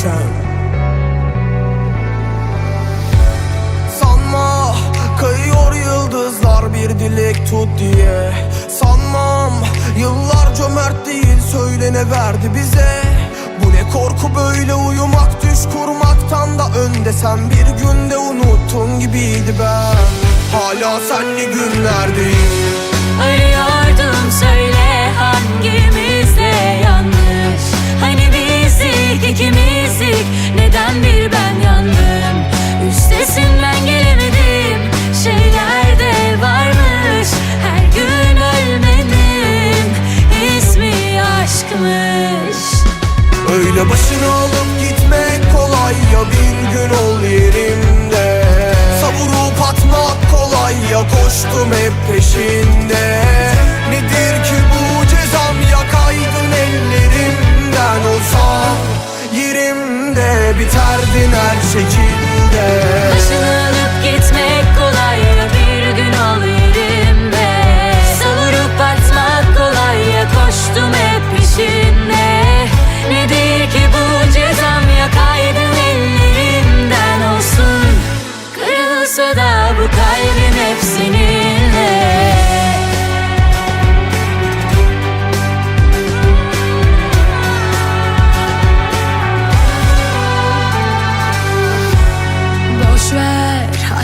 imkan Sanma kayıyor yıldızlar bir dilek tut diye. Sanmam yıllar cömert değil söylene verdi bize. Bu ne korku böyle uyumak düş kurmaktan da önde. Sen bir günde unuttun gibiydi ben. Hala senli günlerdeyim. Öyle başını alıp gitmek kolay ya bir gün ol yerimde Savurup atmak kolay ya koştum hep peşinde. Nedir ki bu cezam yakaydın ellerimden olsa Yerimde biterdin her şekilde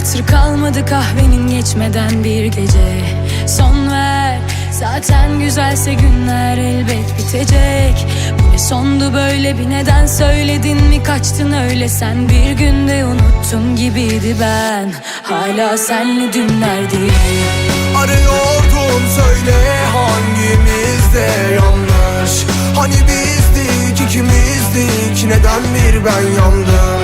hatır kalmadı kahvenin geçmeden bir gece. Son ver zaten güzelse günler elbet bitecek. Bu ne sondu böyle bir neden söyledin mi? Kaçtın öyle Sen bir günde unuttun gibiydi ben. Hala senle dünlerdeyim Arıyordum söyle hangimizde yanlış? Hani bizdik ikimizdik neden bir ben yandım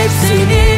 ellerimden